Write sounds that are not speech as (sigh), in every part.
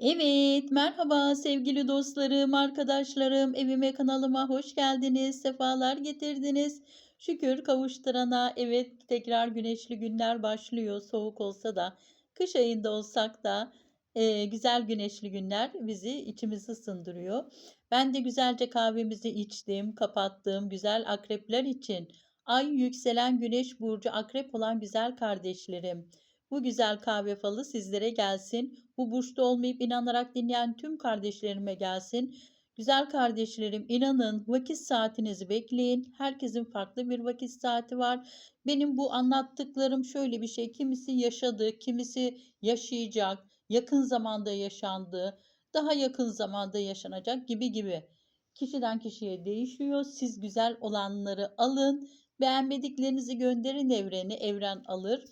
Evet, merhaba sevgili dostlarım, arkadaşlarım, evime kanalıma hoş geldiniz, sefalar getirdiniz. Şükür kavuşturana, evet tekrar güneşli günler başlıyor, soğuk olsa da, kış ayında olsak da eee, güzel güneşli günler bizi içimizi ısındırıyor. Ben de güzelce kahvemizi içtim, kapattım. Güzel akrepler için ay yükselen güneş burcu akrep olan güzel kardeşlerim. Bu güzel kahve falı sizlere gelsin. Bu burçta olmayıp inanarak dinleyen tüm kardeşlerime gelsin. Güzel kardeşlerim inanın vakit saatinizi bekleyin. Herkesin farklı bir vakit saati var. Benim bu anlattıklarım şöyle bir şey. Kimisi yaşadı, kimisi yaşayacak, yakın zamanda yaşandı, daha yakın zamanda yaşanacak gibi gibi. Kişiden kişiye değişiyor. Siz güzel olanları alın. Beğenmediklerinizi gönderin evreni, evren alır.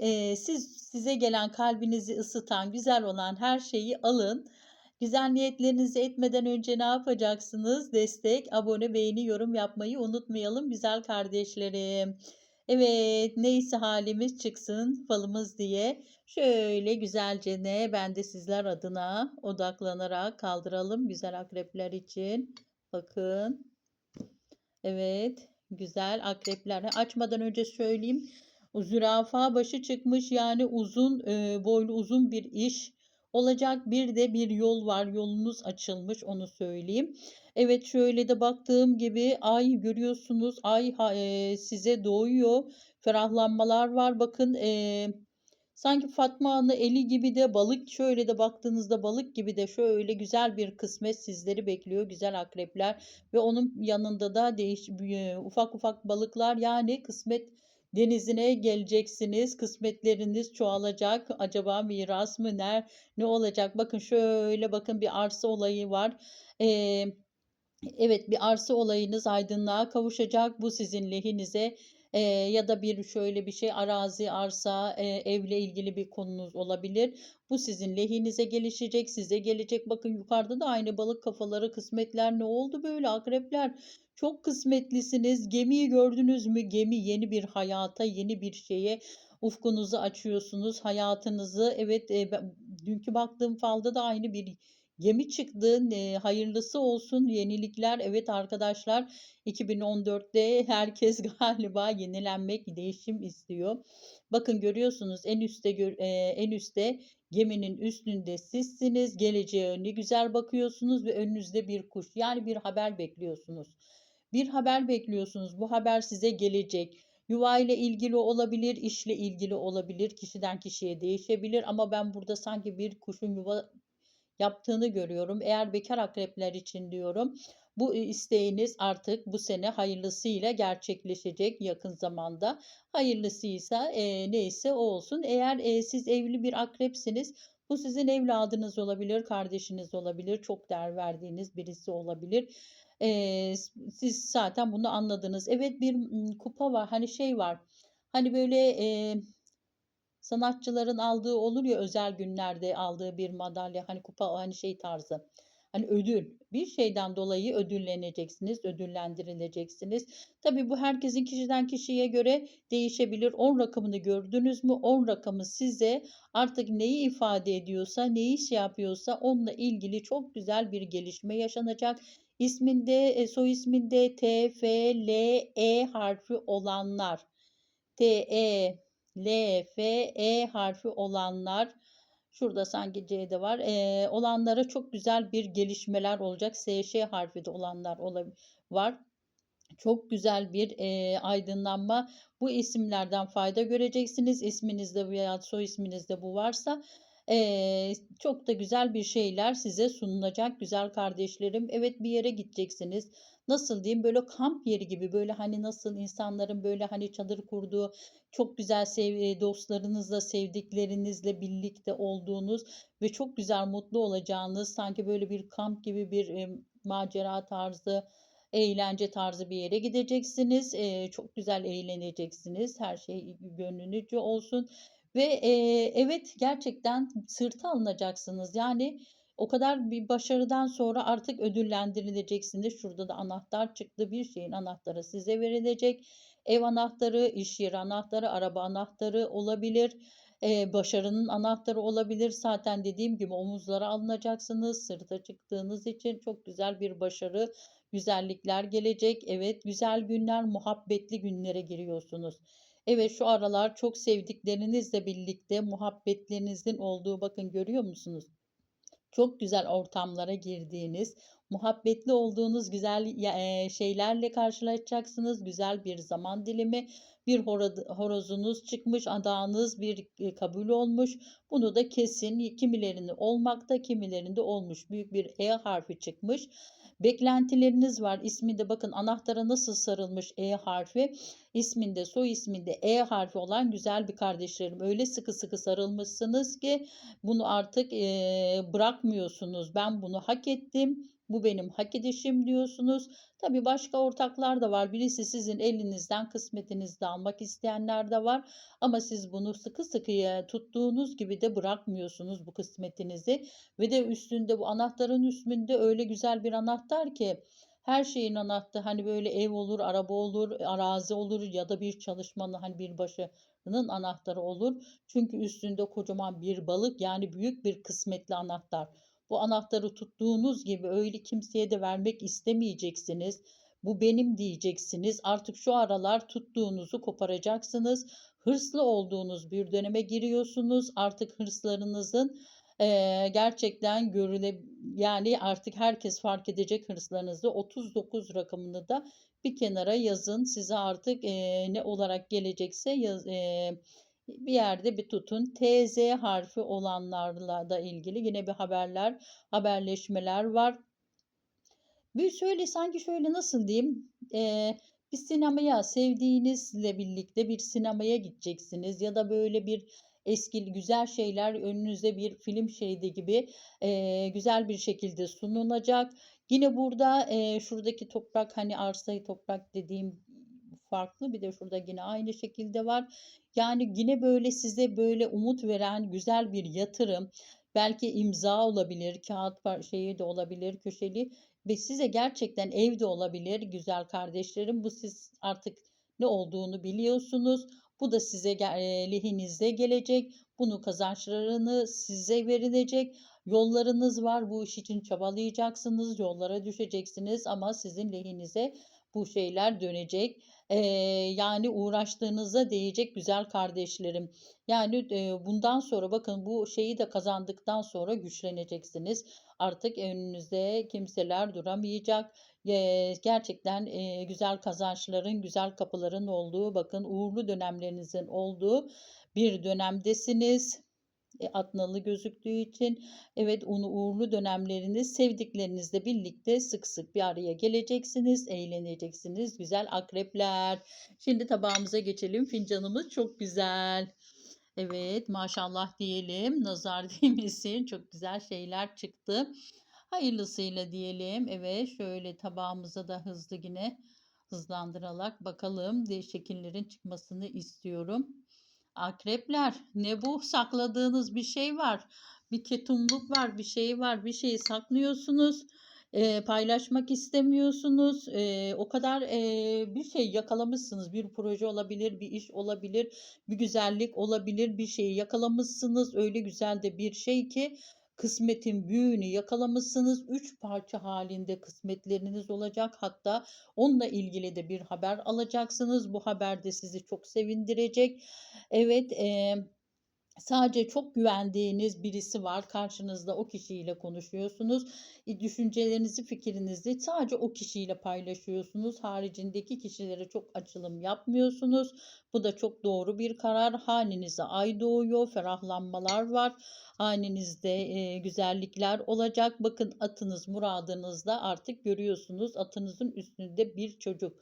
Eee, siz size gelen kalbinizi ısıtan, güzel olan her şeyi alın. Güzel niyetlerinizi etmeden önce ne yapacaksınız? Destek, abone, beğeni, yorum yapmayı unutmayalım güzel kardeşlerim. Evet, neyse halimiz çıksın falımız diye şöyle güzelce ne ben de sizler adına odaklanarak kaldıralım güzel akrepler için. Bakın. Evet, güzel akrepler. Açmadan önce söyleyeyim. Zürafa başı çıkmış yani uzun e, boylu uzun bir iş olacak. Bir de bir yol var. Yolunuz açılmış onu söyleyeyim. Evet şöyle de baktığım gibi ay görüyorsunuz. Ay e, size doğuyor. Ferahlanmalar var. Bakın e, sanki Fatma Ana eli gibi de balık şöyle de baktığınızda balık gibi de şöyle güzel bir kısmet sizleri bekliyor. Güzel akrepler ve onun yanında da değiş ufak ufak balıklar yani kısmet denizine geleceksiniz. Kısmetleriniz çoğalacak. Acaba miras mı ne ne olacak? Bakın şöyle bakın bir arsa olayı var. Ee, evet bir arsa olayınız aydınlığa kavuşacak. Bu sizin lehinize e, ya da bir şöyle bir şey arazi, arsa, e, evle ilgili bir konunuz olabilir. Bu sizin lehinize gelişecek, size gelecek. Bakın yukarıda da aynı balık kafaları, kısmetler ne oldu böyle akrepler? Çok kısmetlisiniz. Gemiyi gördünüz mü? Gemi yeni bir hayata, yeni bir şeye ufkunuzu açıyorsunuz. Hayatınızı evet e, ben, dünkü baktığım falda da aynı bir gemi çıktı. E, hayırlısı olsun yenilikler. Evet arkadaşlar 2014'te herkes (laughs) galiba yenilenmek, değişim istiyor. Bakın görüyorsunuz en üstte e, en üstte geminin üstünde sizsiniz. Geleceğe ne güzel bakıyorsunuz ve önünüzde bir kuş. Yani bir haber bekliyorsunuz. Bir haber bekliyorsunuz. Bu haber size gelecek. Yuva ile ilgili olabilir, işle ilgili olabilir, kişiden kişiye değişebilir ama ben burada sanki bir kuşun yuva yaptığını görüyorum. Eğer bekar akrepler için diyorum. Bu isteğiniz artık bu sene hayırlısıyla gerçekleşecek yakın zamanda. Hayırlısıysa e, neyse o olsun. Eğer e, siz evli bir akrepsiniz bu sizin evladınız olabilir, kardeşiniz olabilir, çok değer verdiğiniz birisi olabilir. Eee, siz zaten bunu anladınız. Evet bir kupa var. Hani şey var. Hani böyle eee, sanatçıların aldığı olur ya özel günlerde aldığı bir madalya hani kupa hani şey tarzı. Hani ödül bir şeyden dolayı ödülleneceksiniz, ödüllendirileceksiniz. Tabii bu herkesin kişiden kişiye göre değişebilir. 10 rakamını gördünüz mü? 10 rakamı size artık neyi ifade ediyorsa, neyi şey yapıyorsa onunla ilgili çok güzel bir gelişme yaşanacak. İsminde, e, soy isminde T, F, L, E harfi olanlar. T, E, L, F, E harfi olanlar. Şurada sanki C'de var. E, olanlara çok güzel bir gelişmeler olacak. S, Ş harfi de olanlar var. Çok güzel bir e, aydınlanma. Bu isimlerden fayda göreceksiniz. İsminizde veya soy isminizde bu varsa Eee, çok da güzel bir şeyler size sunulacak güzel kardeşlerim. Evet bir yere gideceksiniz. Nasıl diyeyim böyle kamp yeri gibi böyle hani nasıl insanların böyle hani çadır kurduğu çok güzel sev dostlarınızla sevdiklerinizle birlikte olduğunuz ve çok güzel mutlu olacağınız sanki böyle bir kamp gibi bir e, macera tarzı eğlence tarzı bir yere gideceksiniz. Eee, çok güzel eğleneceksiniz. Her şey gönlünüzce olsun. Ve, eee, evet, gerçekten sırta alınacaksınız. Yani o kadar bir başarıdan sonra artık ödüllendirileceksiniz. Şurada da anahtar çıktı. Bir şeyin anahtarı size verilecek. Ev anahtarı, iş yeri anahtarı, araba anahtarı olabilir. eee, başarının anahtarı olabilir. Zaten dediğim gibi omuzlara alınacaksınız. Sırta çıktığınız için çok güzel bir başarı, güzellikler gelecek. Evet, güzel günler, muhabbetli günlere giriyorsunuz. Evet, şu aralar çok sevdiklerinizle birlikte muhabbetlerinizin olduğu bakın görüyor musunuz? Çok güzel ortamlara girdiğiniz, muhabbetli olduğunuz güzel eee, şeylerle karşılaşacaksınız. Güzel bir zaman dilimi, bir horozunuz çıkmış, adağınız bir, eee, kabul olmuş. Bunu da kesin kimilerinde olmakta, kimilerinde olmuş. Büyük bir E harfi çıkmış. Beklentileriniz var. İsminde bakın anahtara nasıl sarılmış E harfi. İsminde, soy isminde E harfi olan güzel bir kardeşlerim. Öyle sıkı sıkı sarılmışsınız ki bunu artık, eee, bırakmıyorsunuz. Ben bunu hak ettim. Bu benim hak edişim diyorsunuz. Tabii başka ortaklar da var. Birisi sizin elinizden kısmetinizi de almak isteyenler de var. Ama siz bunu sıkı sıkıya tuttuğunuz gibi de bırakmıyorsunuz bu kısmetinizi. Ve de üstünde bu anahtarın üstünde öyle güzel bir anahtar ki her şeyin anahtarı hani böyle ev olur, araba olur, arazi olur ya da bir çalışmanın hani bir başarının anahtarı olur. Çünkü üstünde kocaman bir balık yani büyük bir kısmetli anahtar. Bu anahtarı tuttuğunuz gibi öyle kimseye de vermek istemeyeceksiniz. Bu benim diyeceksiniz. Artık şu aralar tuttuğunuzu koparacaksınız. Hırslı olduğunuz bir döneme giriyorsunuz. Artık hırslarınızın eee, gerçekten görüle yani artık herkes fark edecek hırslarınızı. 39 rakamını da bir kenara yazın. Size artık eee, ne olarak gelecekse yaz, eee, bir yerde bir tutun. TZ harfi olanlarla da ilgili yine bir haberler, haberleşmeler var. Bir şöyle sanki şöyle nasıl diyeyim? Eee, bir sinemaya sevdiğinizle birlikte bir sinemaya gideceksiniz ya da böyle bir eski güzel şeyler önünüze bir film şeridi gibi eee, güzel bir şekilde sunulacak. Yine burada eee, şuradaki toprak hani arsayı toprak dediğim farklı bir de şurada yine aynı şekilde var. Yani yine böyle size böyle umut veren güzel bir yatırım, belki imza olabilir, kağıt şeyi de olabilir, köşeli ve size gerçekten ev de olabilir güzel kardeşlerim. Bu siz artık ne olduğunu biliyorsunuz. Bu da size eee, lehinize gelecek. Bunun kazançlarını size verilecek. Yollarınız var. Bu iş için çabalayacaksınız. Yollara düşeceksiniz ama sizin lehinize bu şeyler dönecek. Eee, yani uğraştığınıza değecek güzel kardeşlerim. Yani, eee, bundan sonra bakın bu şeyi de kazandıktan sonra güçleneceksiniz. Artık önünüzde kimseler duramayacak. Eee, gerçekten, eee, güzel kazançların, güzel kapıların olduğu, bakın uğurlu dönemlerinizin olduğu bir dönemdesiniz. E, at nalı gözüktüğü için. Evet, onu uğurlu dönemleriniz sevdiklerinizle birlikte sık sık bir araya geleceksiniz, eğleneceksiniz güzel akrepler. Şimdi tabağımıza geçelim. Fincanımız çok güzel. Evet, maşallah diyelim. Nazar (laughs) değmesin. Çok güzel şeyler çıktı. Hayırlısıyla diyelim. Evet, şöyle tabağımıza da hızlı yine hızlandırarak bakalım. De şekillerin çıkmasını istiyorum. Akrepler, ne bu? Sakladığınız bir şey var. Bir ketumluk var, bir şey var. Bir şeyi saklıyorsunuz. Eee, paylaşmak istemiyorsunuz. Eee, o kadar, eee, bir şey yakalamışsınız. Bir proje olabilir, bir iş olabilir, bir güzellik olabilir. Bir şeyi yakalamışsınız. Öyle güzel de bir şey ki kısmetin büyüğünü yakalamışsınız. 3 parça halinde kısmetleriniz olacak. Hatta onunla ilgili de bir haber alacaksınız. Bu haber de sizi çok sevindirecek. Evet, emm, sadece çok güvendiğiniz birisi var. Karşınızda o kişiyle konuşuyorsunuz. İ düşüncelerinizi, fikrinizi sadece o kişiyle paylaşıyorsunuz. Haricindeki kişilere çok açılım yapmıyorsunuz. Bu da çok doğru bir karar. Hanenize ay doğuyor, ferahlanmalar var. Hanenizde, eee, güzellikler olacak. Bakın atınız muradınızda artık görüyorsunuz. Atınızın üstünde bir çocuk.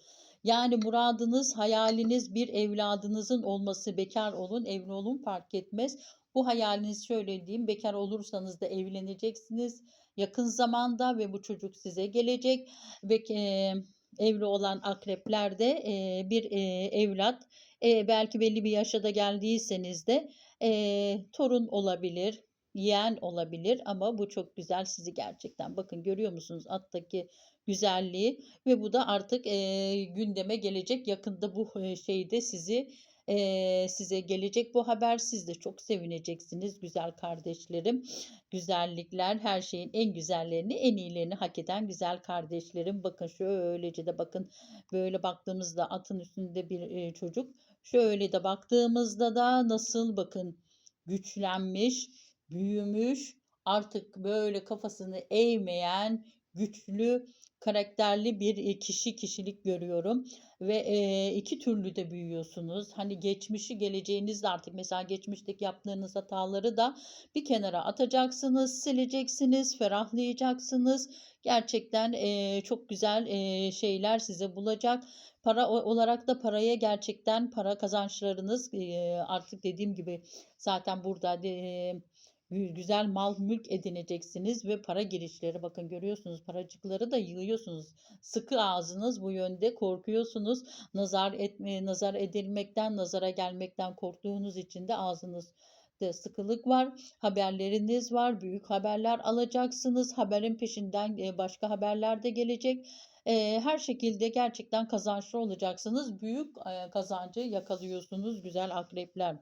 Yani muradınız, hayaliniz bir evladınızın olması. Bekâr olun, evli olun fark etmez. Bu hayaliniz şöyle diyeyim, bekâr olursanız da evleneceksiniz yakın zamanda ve bu çocuk size gelecek ve eee, evli olan akrepler de, eee, bir, eee, evlat, eee, belki belli bir yaşa geldiyseniz de, eee, torun olabilir, yeğen olabilir ama bu çok güzel sizi gerçekten bakın görüyor musunuz attaki güzelliği ve bu da artık, eee, gündeme gelecek. Yakında bu, şeyde sizi, Eee, size gelecek bu haber. Siz de çok sevineceksiniz güzel kardeşlerim. Güzellikler her şeyin en güzellerini, en iyilerini hak eden güzel kardeşlerim. Bakın şöylece de bakın böyle baktığımızda atın üstünde bir eee, çocuk. Şöyle de baktığımızda da nasıl bakın güçlenmiş, büyümüş, artık böyle kafasını eğmeyen güçlü karakterli bir e, kişi kişilik görüyorum ve e, iki türlü de büyüyorsunuz. Hani geçmişi geleceğiniz de artık mesela geçmişteki yaptığınız hataları da bir kenara atacaksınız, sileceksiniz, ferahlayacaksınız. Gerçekten e, çok güzel e, şeyler size bulacak. Para olarak da paraya gerçekten para kazançlarınız e, artık dediğim gibi zaten burada de, gü- güzel mal mülk edineceksiniz ve para girişleri bakın görüyorsunuz paracıkları da yığıyorsunuz. Sıkı ağzınız bu yönde korkuyorsunuz. Nazar etme, nazar edilmekten, nazara gelmekten korktuğunuz için de ağzınız de sıkılık var. Haberleriniz var. Büyük haberler alacaksınız. Haberin peşinden e, başka haberler de gelecek. E, her şekilde gerçekten kazançlı olacaksınız. Büyük e, kazancı yakalıyorsunuz güzel akrepler.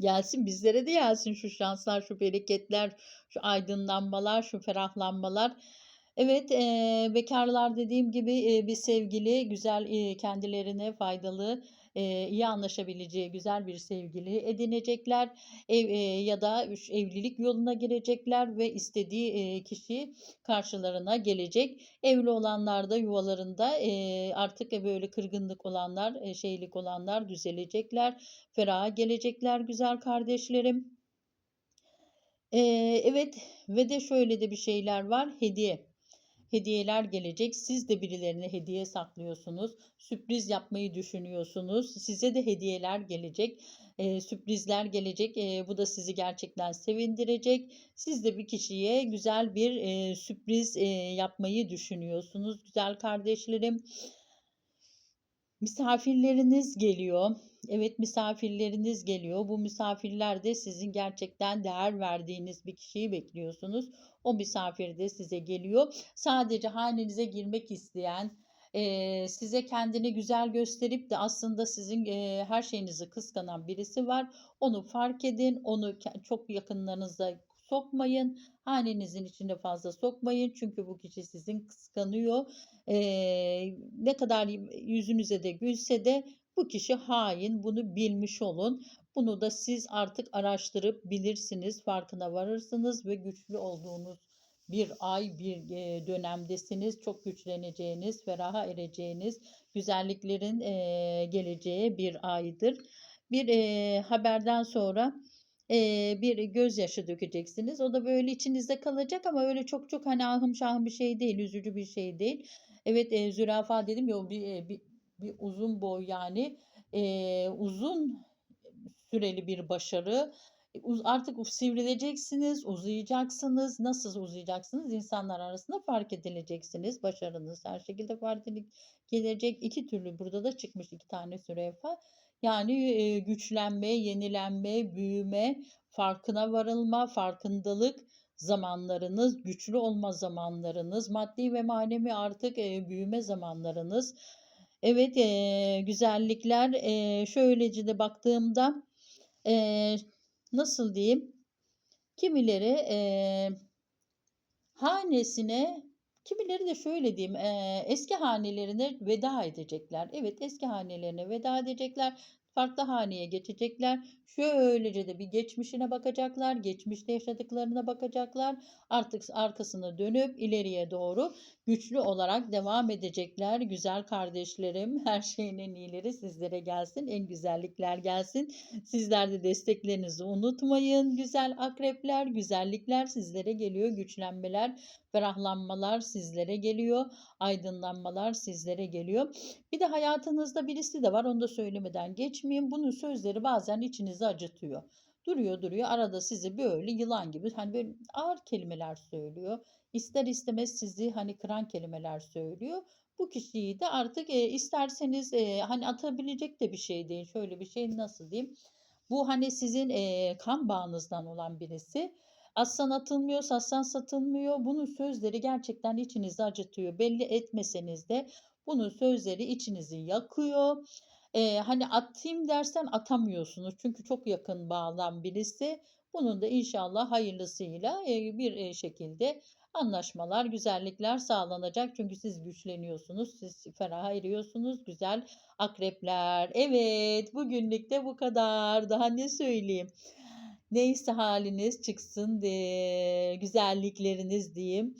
Gelsin bizlere de gelsin şu şanslar, şu bereketler, şu aydınlanmalar, şu ferahlanmalar. Evet, eee bekarlar dediğim gibi eee, bir sevgili, güzel eee, kendilerine faydalı, eee, iyi anlaşabileceği güzel bir sevgili edinecekler. Ev, eee, ya da evlilik yoluna girecekler ve istediği eee, kişi karşılarına gelecek. Evli olanlar da yuvalarında eee, artık e, böyle kırgınlık olanlar, e, şeylik olanlar düzelecekler. Feraha gelecekler güzel kardeşlerim. Eee, evet ve de şöyle de bir şeyler var. Hediye. Hediyeler gelecek. Siz de birilerine hediye saklıyorsunuz. Sürpriz yapmayı düşünüyorsunuz. Size de hediyeler gelecek. Eee, sürprizler gelecek. Eee, bu da sizi gerçekten sevindirecek. Siz de bir kişiye güzel bir eee, sürpriz eee, yapmayı düşünüyorsunuz güzel kardeşlerim. Misafirleriniz geliyor. Evet, misafirleriniz geliyor. Bu misafirler de sizin gerçekten değer verdiğiniz bir kişiyi bekliyorsunuz. O misafir de size geliyor. Sadece hanenize girmek isteyen, size kendini güzel gösterip de aslında sizin her şeyinizi kıskanan birisi var. Onu fark edin. Onu çok yakınlarınıza sokmayın. Hanenizin içine fazla sokmayın. Çünkü bu kişi sizin kıskanıyor. Eee, ne kadar yüzünüze de gülse de bu kişi hain. Bunu bilmiş olun. Bunu da siz artık araştırıp bilirsiniz, farkına varırsınız ve güçlü olduğunuz bir ay, bir e, dönemdesiniz. Çok güçleneceğiniz, feraha ereceğiniz, güzelliklerin e, geleceği bir aydır. Bir e, haberden sonra e, bir gözyaşı dökeceksiniz. O da böyle içinizde kalacak ama öyle çok çok hani ahım şahım bir şey değil, üzücü bir şey değil. Evet e, zürafa dedim ya bir, bir, bir uzun boy yani e, uzun süreli bir başarı. E, Artık sivrileceksiniz, uzayacaksınız. Nasıl uzayacaksınız? İnsanlar arasında fark edileceksiniz. Başarınız her şekilde fark edil- gelecek. İki türlü burada da çıkmış iki tane zürafa. Yani e, güçlenme, yenilenme, büyüme, farkına varılma, farkındalık zamanlarınız, güçlü olma zamanlarınız, maddi ve manevi artık e, büyüme zamanlarınız. Evet, eee, güzellikler eee, şöylece de baktığımda eee, nasıl diyeyim? Kimileri eee, hanesine, kimileri de şöyle diyeyim, eee, eski hanelerine veda edecekler. Evet, eski hanelerine veda edecekler. Farklı haneye geçecekler. Şöylece de bir geçmişine bakacaklar. Geçmişte yaşadıklarına bakacaklar. Artık arkasını dönüp ileriye doğru güçlü olarak devam edecekler. Güzel kardeşlerim, (laughs) her şeyin en iyileri sizlere gelsin. En güzellikler gelsin. Sizler de desteklerinizi unutmayın. Güzel akrepler, güzellikler sizlere geliyor. Güçlenmeler, ferahlanmalar sizlere geliyor. Aydınlanmalar sizlere geliyor. Bir de hayatınızda birisi de var. Onu da söylemeden geçmeyeyim. Bunun sözleri bazen içinizi acıtıyor. Duruyor duruyor arada sizi böyle yılan gibi hani böyle ağır kelimeler söylüyor. İster istemez sizi hani kıran kelimeler söylüyor. Bu kişiyi de artık e, isterseniz e, hani atabilecek de bir şey değil. Şöyle bir şey nasıl diyeyim? Bu hani sizin e, kan bağınızdan olan birisi. Aslan atılmıyor, aslan satılmıyor. Bunun sözleri gerçekten içinizi acıtıyor. Belli etmeseniz de bunun sözleri içinizi yakıyor. Eee, hani, atayım dersen atamıyorsunuz çünkü çok yakın bağdan birisi. Bunun da inşallah hayırlısıyla, eee, bir, eee, şekilde anlaşmalar, güzellikler sağlanacak. Çünkü siz güçleniyorsunuz, siz feraha eriyorsunuz, güzel akrepler. Evet, bugünlük de bu kadar. Daha ne söyleyeyim? Neyse haliniz çıksın, eee, güzellikleriniz diyeyim.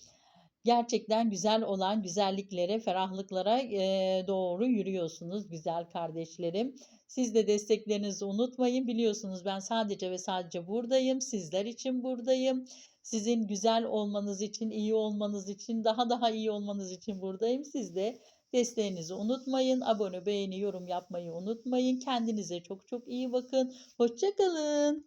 Gerçekten güzel olan güzelliklere, ferahlıklara, eee, doğru yürüyorsunuz güzel kardeşlerim. Siz de desteklerinizi unutmayın. Biliyorsunuz ben sadece ve sadece buradayım. Sizler için buradayım. Sizin güzel olmanız için, iyi olmanız için, daha daha iyi olmanız için buradayım. Siz de desteğinizi unutmayın. Abone, beğeni, yorum yapmayı unutmayın. Kendinize çok çok iyi bakın. Hoşça kalın.